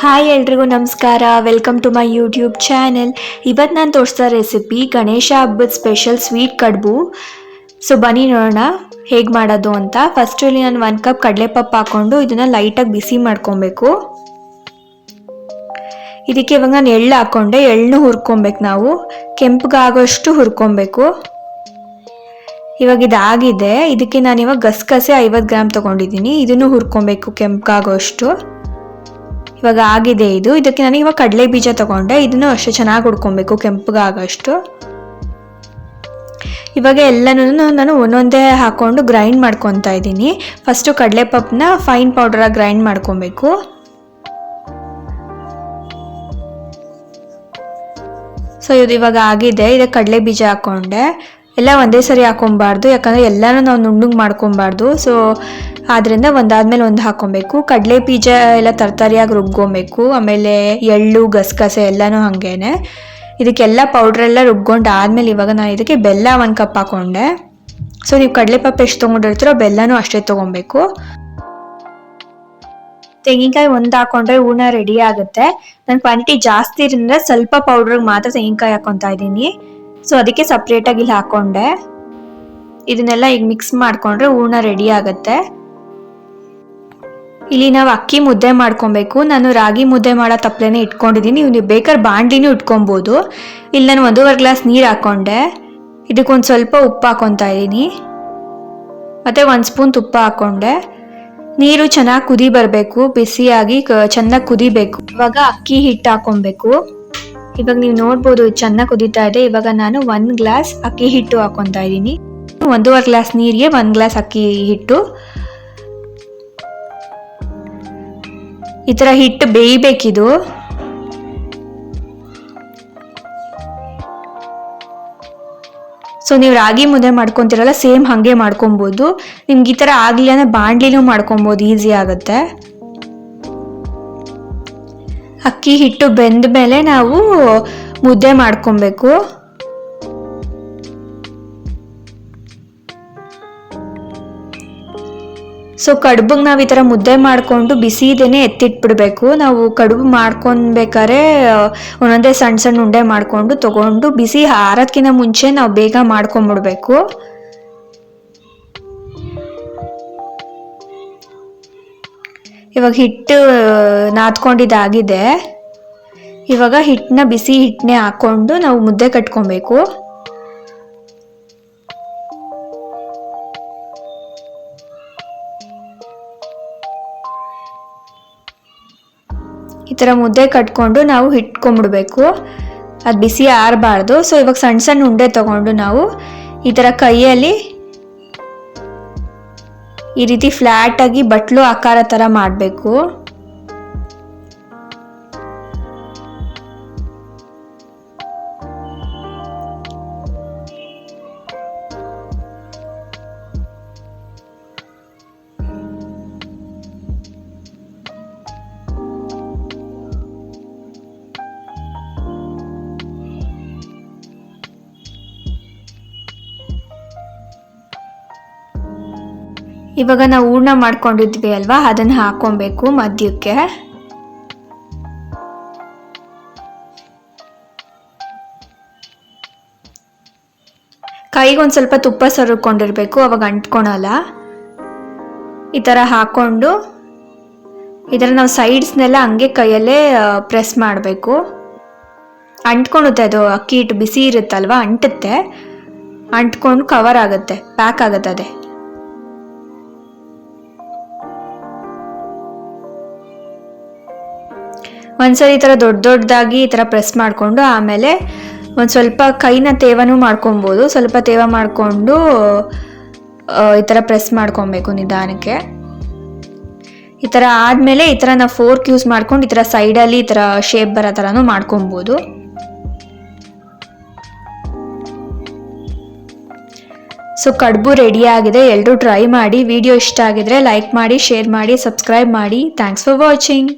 Hi ಎಲ್ರಿಗೂ ನಮಸ್ಕಾರ. Welcome to my YouTube channel ಇವತ್ತು ನಾನು ತೋರಿಸ್ತಾ ರೆಸಿಪಿ ಗಣೇಶ ಹಬ್ಬದ ಸ್ಪೆಷಲ್ ಸ್ವೀಟ್ ಕಡುಬು. ಸೊ ಬನ್ನಿ ನೋಡೋಣ ಹೇಗೆ ಮಾಡೋದು ಅಂತ. ಫಸ್ಟು ಇಲ್ಲಿ ನಾನು ಒನ್ ಕಪ್ ಕಡಲೆಪಪ್ಪು ಹಾಕ್ಕೊಂಡು ಇದನ್ನು ಲೈಟಾಗಿ ಬಿಸಿ ಮಾಡ್ಕೊಬೇಕು. ಇದಕ್ಕೆ ಇವಾಗ ನಾನು ಎಳ್ಳು ಹಾಕ್ಕೊಂಡೆ ಎಳ್ಳನ್ನು ಹುರ್ಕೊಬೇಕು ನಾವು. ಕೆಂಪಗಾಗೋಷ್ಟು ಹುರ್ಕೊಬೇಕು. ಇವಾಗ ಇದಾಗಿದೆ. ಇದಕ್ಕೆ ನಾನು ಇವಾಗ ಗಸಗಸೆ ಐವತ್ತು ಗ್ರಾಮ್ ತೊಗೊಂಡಿದ್ದೀನಿ. ಇದನ್ನು ಹುರ್ಕೊಬೇಕು ಕೆಂಪಗಾಗೋಷ್ಟು. ಇವಾಗ ಆಗಿದೆ ಇದು. ಇದಕ್ಕೆ ನಾನು ಇವಾಗ ಕಡಲೆ ಬೀಜ ತಗೊಂಡೆ. ಇದನ್ನು ಅಷ್ಟೇ ಚೆನ್ನಾಗಿ ಹುಡ್ಕೊಬೇಕು ಕೆಂಪಗಾಗಷ್ಟು. ಇವಾಗ ಎಲ್ಲನೂ ನಾನು ಒಂದೊಂದೇ ಹಾಕೊಂಡು ಗ್ರೈಂಡ್ ಮಾಡ್ಕೊತಾ ಇದ್ದೀನಿ. ಫಸ್ಟು ಕಡಲೆ ಪಪ್ಪನ್ನ ಫೈನ್ ಪೌಡರಾಗಿ ಗ್ರೈಂಡ್ ಮಾಡ್ಕೊಬೇಕು. ಸೊ ಇದು ಇವಾಗ ಆಗಿದೆ. ಇದಕ್ಕೆ ಕಡಲೆ ಬೀಜ ಹಾಕ್ಕೊಂಡೆ ಎಲ್ಲ ಒಂದೇ ಸರಿ ಹಾಕೊಬಾರ್ದು, ಯಾಕಂದರೆ ಎಲ್ಲನೂ ನಾವು ನುಣ್ಣಗೆ ಮಾಡ್ಕೊಬಾರ್ದು. ಸೊ ಆದ್ದರಿಂದ ಒಂದಾದ್ಮೇಲೆ ಒಂದು ಹಾಕೊಬೇಕು. ಕಡಲೆ ಬೀಜ ಎಲ್ಲ ತರಕಾರಿಯಾಗಿ ರುಬ್ಕೊಬೇಕು. ಆಮೇಲೆ ಎಳ್ಳು, ಗಸಗಸೆ ಎಲ್ಲನೂ ಹಾಗೇನೆ. ಇದಕ್ಕೆಲ್ಲ ಪೌಡ್ರೆಲ್ಲ ರುಬ್ಕೊಂಡು ಆದಮೇಲೆ ಇವಾಗ ನಾನು ಇದಕ್ಕೆ ಬೆಲ್ಲ ಒಂದು ಕಪ್ ಹಾಕ್ಕೊಂಡೆ ಸೊ ನೀವು ಕಡಲೆಪಪ್ಪು ಎಷ್ಟು ತೊಗೊಂಡಿರ್ತೀರೋ ಬೆಲ್ಲನೂ ಅಷ್ಟೇ ತೊಗೊಬೇಕು. ತೆಂಗಿನಕಾಯಿ ಒಂದು ಹಾಕೊಂಡ್ರೆ ಹೂರ್ಣ ರೆಡಿ ಆಗುತ್ತೆ. ನನ್ನ ಕ್ವಾಂಟಿಟಿ ಜಾಸ್ತಿ ಇರಿಂದ ಸ್ವಲ್ಪ ಪೌಡ್ರಿಗೆ ಮಾತ್ರ ತೆಂಗಿನಕಾಯಿ ಹಾಕೊತಾ ಇದ್ದೀನಿ. ಸೊ ಅದಕ್ಕೆ ಸಪ್ರೇಟಾಗಿ ಇಲ್ಲಿ ಹಾಕೊಂಡೆ. ಇದನ್ನೆಲ್ಲ ಈಗ ಮಿಕ್ಸ್ ಮಾಡಿಕೊಂಡ್ರೆ ಹೂರ್ಣ ರೆಡಿ ಆಗುತ್ತೆ. ಇಲ್ಲಿ ನಾವು ಅಕ್ಕಿ ಮುದ್ದೆ ಮಾಡ್ಕೊಬೇಕು. ನಾನು ರಾಗಿ ಮುದ್ದೆ ಮಾಡೋ ತಪ್ಪಲೆನೇ ಇಟ್ಕೊಂಡಿದ್ದೀನಿ. ನೀವು ಬೇಕಾದ್ರೆ ಬಾಂಡ್ಲಿನೂ ಇಟ್ಕೊಬೋದು. ಇಲ್ಲಿ ನಾನು ಒಂದೂವರೆ ಗ್ಲಾಸ್ ನೀರು ಹಾಕ್ಕೊಂಡೆ ಇದಕ್ಕೊಂದು ಸ್ವಲ್ಪ ಉಪ್ಪು ಹಾಕೊತಾ ಇದ್ದೀನಿ. ಮತ್ತು ಒಂದು ಸ್ಪೂನ್ ತುಪ್ಪ ಹಾಕ್ಕೊಂಡೆ ನೀರು ಚೆನ್ನಾಗಿ ಕುದಿ ಬರಬೇಕು. ಬಿಸಿಯಾಗಿ ಚೆನ್ನಾಗಿ ಕುದಿಬೇಕು. ಇವಾಗ ಅಕ್ಕಿ ಹಿಟ್ಟು ಹಾಕೊಬೇಕು ಇವಾಗ ನೀವು ನೋಡ್ಬೋದು ಚೆನ್ನಾಗಿ ಕುದೀತಾ ಇದೆ. ಇವಾಗ ನಾನು ಒಂದು ಗ್ಲಾಸ್ ಅಕ್ಕಿ ಹಿಟ್ಟು ಹಾಕೊತಾ ಇದ್ದೀನಿ. ಒಂದೂವರೆ ಗ್ಲಾಸ್ ನೀರಿಗೆ ಒಂದು ಗ್ಲಾಸ್ ಅಕ್ಕಿ ಹಿಟ್ಟು. ಈ ಥರ ಹಿಟ್ಟು ಬೇಯಬೇಕಿದು. ಸೊ ನೀವು ರಾಗಿ ಮುದ್ದೆ ಮಾಡ್ಕೊತಿರಲ್ಲ ಸೇಮ್ ಹಾಗೆ ಮಾಡ್ಕೊಬೋದು. ನಿಮ್ಗೆ ಈ ಥರ ಆಗಲಿ ಅಂದರೆ ಬಾಂಡ್ಲಿನೂ ಮಾಡ್ಕೊಬೋದು ಈಸಿ ಆಗುತ್ತೆ. ಅಕ್ಕಿ ಹಿಟ್ಟು ಬೆಂದ ಮೇಲೆ ನಾವು ಮುದ್ದೆ ಮಾಡ್ಕೊಬೇಕು. ಸೊ ಕಡುಬಿಗೆ ನಾವು ಈ ಥರ ಮುದ್ದೆ ಮಾಡಿಕೊಂಡು ಬಿಸಿ ಇದೇನೆ ಎತ್ತಿಟ್ಬಿಡ್ಬೇಕು. ನಾವು ಕಡುಬು ಮಾಡ್ಕೊಬೇಕಾದ್ರೆ ಒಂದೊಂದೇ ಸಣ್ಣ ಸಣ್ಣ ಉಂಡೆ ಮಾಡಿಕೊಂಡು ತಗೊಂಡು ಬಿಸಿ ಹಾರೋದ್ಕಿಂತ ಮುಂಚೆ ನಾವು ಬೇಗ ಮಾಡ್ಕೊಂಬಿಡ್ಬೇಕು. ಇವಾಗ ಹಿಟ್ಟು ನಾದ್ಕೊಂಡಿದ್ದಾಗಿದೆ. ಇವಾಗ ಹಿಟ್ಟನ್ನ ಬಿಸಿ ಹಿಟ್ಟನ್ನೇ ಹಾಕ್ಕೊಂಡು ನಾವು ಮುದ್ದೆ ಕಟ್ಕೊಬೇಕು. ಈ ಥರ ಮುದ್ದೆ ಕಟ್ಕೊಂಡು ನಾವು ಹಿಟ್ಕೊಂಬಿಡ್ಬೇಕು ಅದು ಬಿಸಿ ಆರಬಾರ್ದು. ಸೊ ಇವಾಗ ಸಣ್ಣ ಸಣ್ಣ ಉಂಡೆ ತಗೊಂಡು ನಾವು ಈ ಥರ ಕೈಯಲ್ಲಿ ಈ ರೀತಿ ಫ್ಲ್ಯಾಟಾಗಿ ಬಟ್ಲು ಆಕಾರ ಥರ ಮಾಡಬೇಕು. ಇವಾಗ ನಾವು ಹೂರ್ಣ ಮಾಡ್ಕೊಂಡಿದ್ವಿ ಅಲ್ವಾ? ಅದನ್ನು ಹಾಕೊಬೇಕು ಮಧ್ಯಕ್ಕೆ ಕೈಗೊಂದು ಸ್ವಲ್ಪ ತುಪ್ಪ ಸರುಕೊಂಡಿರಬೇಕು, ಅವಾಗ ಅಂಟ್ಕೊಳಲ್ಲ. ಈ ಥರ ಹಾಕ್ಕೊಂಡು ಇದರ ನಾವು ಸೈಡ್ಸ್ನೆಲ್ಲ ಹಂಗೆ ಕೈಯಲ್ಲೇ ಪ್ರೆಸ್ ಮಾಡಬೇಕು. ಅಂಟ್ಕೊಳುತ್ತೆ ಅದು, ಅಕ್ಕಿ ಹಿಟ್ಟು ಬಿಸಿ ಇರುತ್ತಲ್ವ? ಅಂಟುತ್ತೆ. ಅಂಟ್ಕೊಂಡು ಕವರ್ ಆಗುತ್ತೆ ಪ್ಯಾಕ್ ಆಗುತ್ತೆ ಅದೇ. ಒಂದ್ಸರಿ ಈ ಥರ ದೊಡ್ಡ ದೊಡ್ಡದಾಗಿ ಈ ಥರ ಪ್ರೆಸ್ ಮಾಡಿಕೊಂಡು ಆಮೇಲೆ ಒಂದು ಸ್ವಲ್ಪ ಕೈನ ತೇವನೂ ಮಾಡ್ಕೊಬೋದು. ಸ್ವಲ್ಪ ತೇವ ಮಾಡಿಕೊಂಡು ಈ ಥರ ಪ್ರೆಸ್ ಮಾಡ್ಕೊಬೇಕು ನಿಧಾನಕ್ಕೆ. ಈ ಥರ ಆದಮೇಲೆ ಈ ಥರ ನಾವು ಫೋರ್ಕ್ ಯೂಸ್ ಮಾಡ್ಕೊಂಡು ಈ ಥರ ಸೈಡಲ್ಲಿ ಈ ಥರ ಶೇಪ್ ಬರೋ ಥರನೂ ಮಾಡ್ಕೊಬೋದು. ಸೊ, ಕಡುಬು ರೆಡಿ ಆಗಿದೆ. ಎಲ್ಲರೂ ಟ್ರೈ ಮಾಡಿ. ವಿಡಿಯೋ ಇಷ್ಟ ಆಗಿದ್ರೆ ಲೈಕ್ ಮಾಡಿ ಶೇರ್ ಮಾಡಿ ಸಬ್ಸ್ಕ್ರೈಬ್ ಮಾಡಿ. Thanks for watching